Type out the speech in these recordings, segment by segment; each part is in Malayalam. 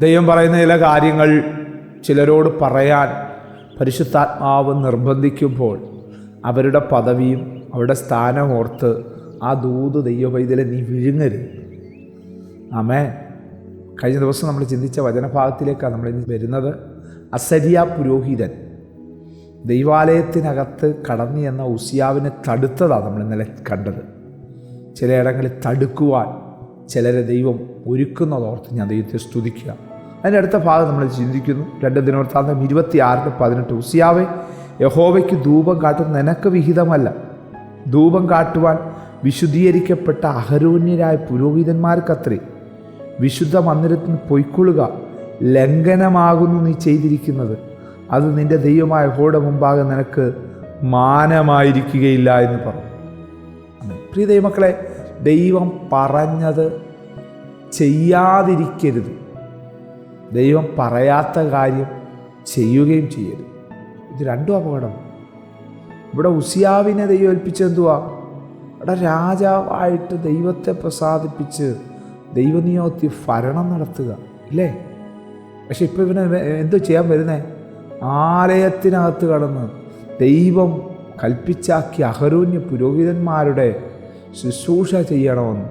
ദൈവം പറയുന്ന ചില കാര്യങ്ങൾ ചിലരോട് പറയാൻ പരിശുദ്ധാത്മാവ് നിർബന്ധിക്കുമ്പോൾ അവരുടെ പദവിയും അവരുടെ സ്ഥാനം ഓർത്ത് ആ ദൂത് ദൈവവൈദ്യലെ നീ വിഴുങ്ങരുത്. ആമേ കഴിഞ്ഞ ദിവസം നമ്മൾ ചിന്തിച്ച വചനഭാഗത്തിലേക്കാണ് നമ്മൾ വരുന്നത്. അസരിയ പുരോഹിതൻ. ദൈവാലയത്തിനകത്ത് കടന്നു എന്ന ഉസിയാവിനെ തടുത്തതാണ് നമ്മൾ ഇന്നലെ കണ്ടത്. ചിലയിടങ്ങളിൽ തടുക്കുവാൻ ചിലരെ ദൈവം ഒരുക്കുന്നതോർത്ത് ഞാൻ ദൈവത്തെ സ്തുതിക്കുക. അതിന്റെ അടുത്ത ഭാഗം നമ്മൾ ചിന്തിക്കുന്നു. രണ്ട് ദിനവൃത്താന്തം ഇരുപത്തി ആറിന് പതിനെട്ട്. ഉസിയാവെ യഹോവയ്ക്ക് ധൂപം കാട്ടുന്ന നിനക്ക് വിഹിതമല്ല. ധൂപം കാട്ടുവാൻ വിശുദ്ധീകരിക്കപ്പെട്ട അഹരോന്യരായ പുരോഹിതന്മാർക്കത്രേ വിശുദ്ധ മന്ദിരത്തിന് പൊയ്ക്കൊള്ളുക. ലംഘനമാകുന്നു നീ ചെയ്തിരിക്കുന്നത്. അത് നിന്റെ ദൈവമായ ഹോയുടെ മുമ്പാകെ നിനക്ക് മാനമായിരിക്കുകയില്ല എന്ന് പറഞ്ഞു. പ്രിയ ദൈവമക്കളെ ദൈവം പറഞ്ഞത് ചെയ്യാതിരിക്കരുത്. ദൈവം പറയാത്ത കാര്യം ചെയ്യുകയും ചെയ്യരുത്. ഇത് രണ്ടും അപകടം. ഇവിടെ ഉസിയാവിനെ ദൈവം ഏൽപ്പിച്ചെന്തുവാ ഇവിടെ രാജാവായിട്ട് ദൈവത്തെ പ്രസാദിപ്പിച്ച് ദൈവനിയോഗത്തിൽ ഭരണം നടത്തുക ഇല്ലേ പക്ഷെ ഇപ്പം ഇവന് എന്തോ ചെയ്യാൻ വരുന്നേ? ആലയത്തിനകത്ത് കടന്ന് ദൈവം കൽപ്പിച്ചാക്കിയ അഹരൂന്യ പുരോഹിതന്മാരുടെ ശുശ്രൂഷ ചെയ്യണമെന്ന്.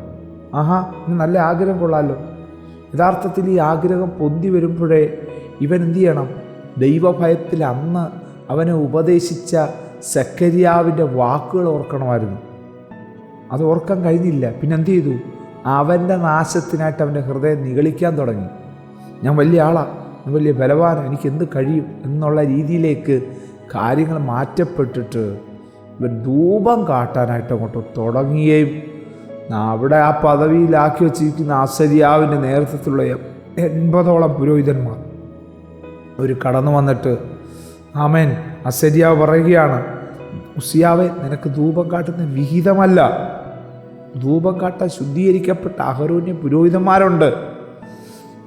ആഹാ ഇന്ന് നല്ല ആഗ്രഹം കൊള്ളാമല്ലോ യഥാർത്ഥത്തിൽ ഈ ആഗ്രഹം പൊന്തി വരുമ്പോഴേ ഇവൻ എന്ത് ചെയ്യണം? ദൈവഭയത്തിൽ അന്ന് അവനെ ഉപദേശിച്ച സക്കരിയാവിന്റെ വാക്കുകൾ ഓർക്കണമായിരുന്നു. അത് ഓർക്കാൻ കഴിഞ്ഞില്ല. പിന്നെ എന്ത് ചെയ്തു? അവന്റെ നാശത്തിനായിട്ട് അവന്റെ ഹൃദയം നിഗളിക്കാൻ തുടങ്ങി. ഞാൻ വലിയ ആളാണ് ഞാൻ വലിയ ബലവാനാണ് എനിക്ക് എന്ത് കഴിയും എന്നുള്ള രീതിയിലേക്ക് കാര്യങ്ങൾ മാറ്റപ്പെട്ടിട്ട് ഇവൻ ധൂപം കാട്ടാനായിട്ട് അങ്ങോട്ട് തുടങ്ങുകയും അവിടെ ആ പദവിയിലാക്കി വച്ചിരിക്കുന്ന ആസരിയാവിന്റെ നേതൃത്വത്തിലുള്ള എൺപതോളം പുരോഹിതന്മാർ. അവർ കടന്നു വന്നിട്ട് ആമേൻ. അസരിയാവ് പറയുകയാണ് ഉസിയാവെ നിനക്ക് ധൂപം കാട്ടുന്ന വിഹിതമല്ല. ധൂപം കാട്ടാൻ ശുദ്ധീകരിക്കപ്പെട്ട അഹരോന്യ പുരോഹിതന്മാരുണ്ട്.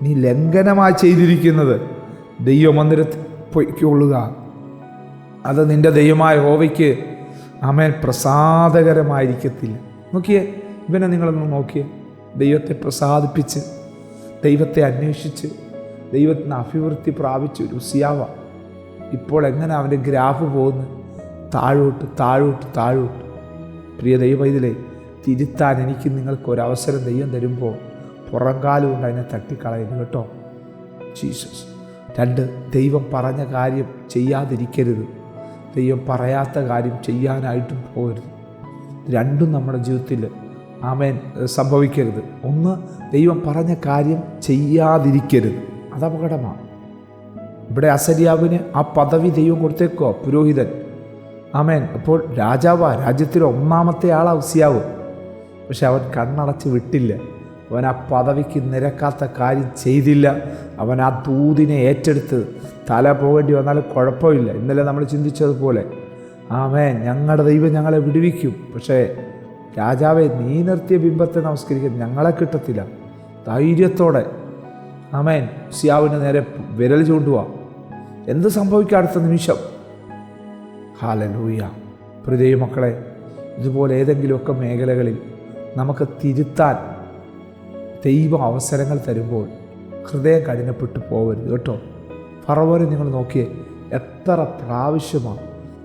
നീ ലംഘനമായി ചെയ്തിരിക്കുന്നത് ദൈവമന്ദിരത്തിൽ പൊയ്ക്കൊള്ളുക. അത് നിന്റെ ദൈവമായ ഹോവയ്ക്ക് ആമേൻ പ്രസാദകരമായിരിക്കത്തില്ല. നോക്കിയേ ഇവനെ നിങ്ങളൊന്ന് നോക്കിയേ. ദൈവത്തെ പ്രസാദിപ്പിച്ച് ദൈവത്തെ അന്വേഷിച്ച് ദൈവത്തിന് അഭിവൃദ്ധി പ്രാപിച്ച ഒരു ഇപ്പോൾ എങ്ങനെ അവന്റെ ഗ്രാഫ് പോകുന്നു? താഴോട്ട് താഴോട്ട് താഴോട്ട്. പ്രിയ ദൈവം ഇതിലെ തിരുത്താൻ എനിക്ക് നിങ്ങൾക്ക് ഒരവസരം ദൈവം തരുമ്പോൾ പുറംകാലം കൊണ്ട് അതിനെ തട്ടിക്കളയരുത് കേട്ടോ. ജീസസ്. രണ്ട് ദൈവം പറഞ്ഞ കാര്യം ചെയ്യാതിരിക്കരുത്. ദൈവം പറയാത്ത കാര്യം ചെയ്യാനായിട്ടും പോകരുത്. രണ്ടും നമ്മുടെ ജീവിതത്തിൽ ആമേൻ. സംഭവിക്കരുത്. ഒന്ന് ദൈവം പറഞ്ഞ കാര്യം ചെയ്യാതിരിക്കരുത്. അത് അപകടമാണ് ഇവിടെ അസരിയാവിന് ആ പദവി ദൈവം കൊടുത്തേക്കോ പുരോഹിതൻ. ആമേൻ. അപ്പോൾ രാജാവാ രാജ്യത്തിലെ ഒന്നാമത്തെ ആളാ ഉസിയാവ് പക്ഷെ അവൻ കണ്ണടച്ച് വിട്ടില്ല. അവൻ ആ പദവിക്ക് നിരക്കാത്ത കാര്യം ചെയ്തില്ല. അവൻ ആ തൂതിനെ ഏറ്റെടുത്ത് തല പോകേണ്ടി വന്നാലും കുഴപ്പമില്ല. ഇന്നലെ നമ്മൾ ചിന്തിച്ചതുപോലെ. ആമേൻ. ഞങ്ങളുടെ ദൈവം ഞങ്ങളെ വിടുവിക്കും. പക്ഷേ രാജാവെ നീ നിർത്തിയ ബിംബത്തെ നമസ്കരിക്കാൻ ഞങ്ങളെ കിട്ടത്തില്ല. ധൈര്യത്തോടെ. ആമേൻ. സിയാവിന് നേരെ വിരൽ ചൂണ്ടുക എന്ത് സംഭവിക്കുക അടുത്ത നിമിഷം? ഹാലലൂയ പ്രിയ മക്കളെ ഇതുപോലെ ഏതെങ്കിലുമൊക്കെ മേഖലകളിൽ നമുക്ക് തിരുത്താൻ ദൈവം അവസരങ്ങൾ തരുമ്പോൾ ഹൃദയം കഠിനപ്പെട്ടു പോകരുത് കേട്ടോ. പറവരെ നിങ്ങൾ നോക്കിയേ എത്ര പ്രാവശ്യമാണ്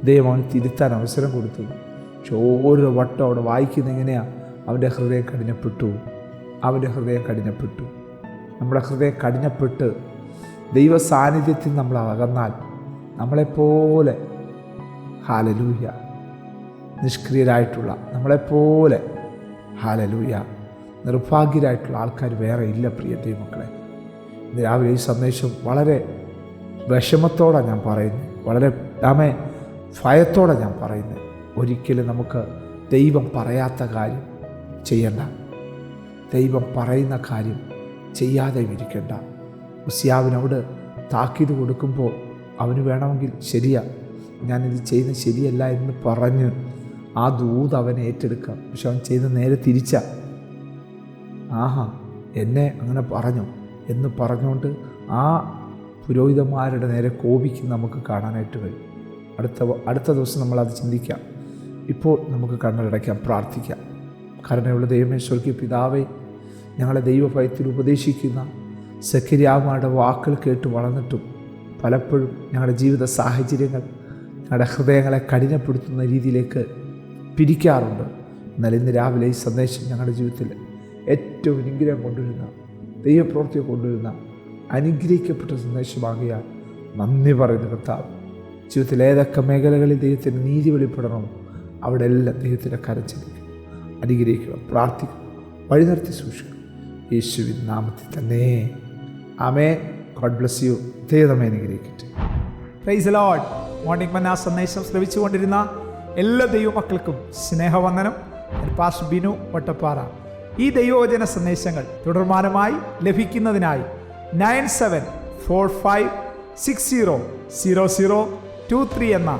ദൈവം തിരുത്താൻ അവസരം കൊടുത്തത്. ഓരോ വട്ടം അവിടെ വായിക്കുന്ന എങ്ങനെയാണ് അവന്റെ ഹൃദയം കഠിനപ്പെട്ടു. അവന്റെ ഹൃദയം കഠിനപ്പെട്ടു. നമ്മുടെ ഹൃദയം കഠിനപ്പെട്ട് ദൈവ സാന്നിധ്യത്തിൽ നമ്മൾ അകന്നാൽ നമ്മളെപ്പോലെ ഹാലലൂയ നിഷ്ക്രിയരായിട്ടുള്ള നമ്മളെപ്പോലെ ഹാലലൂയ നിർഭാഗ്യരായിട്ടുള്ള ആൾക്കാർ വേറെ ഇല്ല പ്രിയ ദൈവമക്കളെ. രാവിലെ ഈ സന്ദേശം വളരെ വിഷമത്തോടെ ഞാൻ പറയുന്നത്. വളരെ ആമേ ഭയത്തോടെ ഞാൻ പറയുന്നത്. ഒരിക്കലും നമുക്ക് ദൈവം പറയാത്ത കാര്യം ചെയ്യണ്ട. ദൈവം പറയുന്ന കാര്യം ചെയ്യാതെ ഇരിക്കണ്ട. ഉസിയാവിനോട് താക്കീത് കൊടുക്കുമ്പോൾ അവന് വേണമെങ്കിൽ ശരിയാ ഞാനിത് ചെയ്യുന്നത് ശരിയല്ല എന്ന് പറഞ്ഞ് ആ ദൂത് അവനെ ഏറ്റെടുക്കാം. പക്ഷെ അവൻ ചെയ്ത് നേരെ തിരിച്ച. ആഹാ എന്നെ അങ്ങനെ പറഞ്ഞു എന്ന് പറഞ്ഞുകൊണ്ട് ആ പുരോഹിതന്മാരുടെ നേരെ കോപിക്ക് നമുക്ക് കാണാനായിട്ട് കഴിയും. അടുത്ത അടുത്ത ദിവസം നമ്മളത് ചിന്തിക്കാം. ഇപ്പോൾ നമുക്ക് കണ്ണടയ്ക്കാം പ്രാർത്ഥിക്കാം. കരുണയുള്ള ദൈവമേശ്വർക്ക് പിതാവേ ഞങ്ങളെ ദൈവഭയത്തിൽ ഉപദേശിക്കുന്ന സക്കരിയാമ്മയുടെ വാക്കുകൾ കേട്ട് വളർന്നിട്ടും പലപ്പോഴും ഞങ്ങളുടെ ജീവിത സാഹചര്യങ്ങൾ ഞങ്ങളുടെ ഹൃദയങ്ങളെ കഠിനപ്പെടുത്തുന്ന രീതിയിലേക്ക് പിരിക്കാറുണ്ട്. എന്നാൽ ഇന്ന് രാവിലെ ഈ സന്ദേശം ഞങ്ങളുടെ ജീവിതത്തിൽ ഏറ്റവും അനുഗ്രഹം കൊണ്ടുവരുന്ന ദൈവപ്രവൃത്തിയെ കൊണ്ടുവരുന്ന അനുഗ്രഹിക്കപ്പെട്ട സന്ദേശമാകിയാൽ നന്ദി പറയുന്ന കർത്താവ്. ജീവിതത്തിൽ ഏതൊക്കെ മേഖലകളിൽ ദൈവത്തിന് നീതി വെളിപ്പെടണമോ അവിടെ എല്ലാം ദൈവത്തിന്റെ കരച്ചിലേക്ക് അനുഗ്രഹിക്കുക പ്രാർത്ഥിക്കുക വഴി നിർത്തി സൂക്ഷിക്കുക. യേശുവിൻ നാമത്തിൽ തന്നെ. ആമേ ഗോഡ് ബ്ലസ് യു ദൈവമേ അനുഗ്രഹിക്കട്ടെ. പ്രൈസ് ലോഡ് മോർണിംഗ് മന്ന സന്ദേശം ശ്രവിച്ചുകൊണ്ടിരുന്ന എല്ലാ ദൈവമക്കൾക്കും സ്നേഹവന്ദനം. പാസ് ബിനു വട്ടപ്പാറ. ഈ ദൈവവചന സന്ദേശങ്ങൾ തുടർമാനമായി ലഭിക്കുന്നതിനായി nine seven four five six zero zero zero two three എന്ന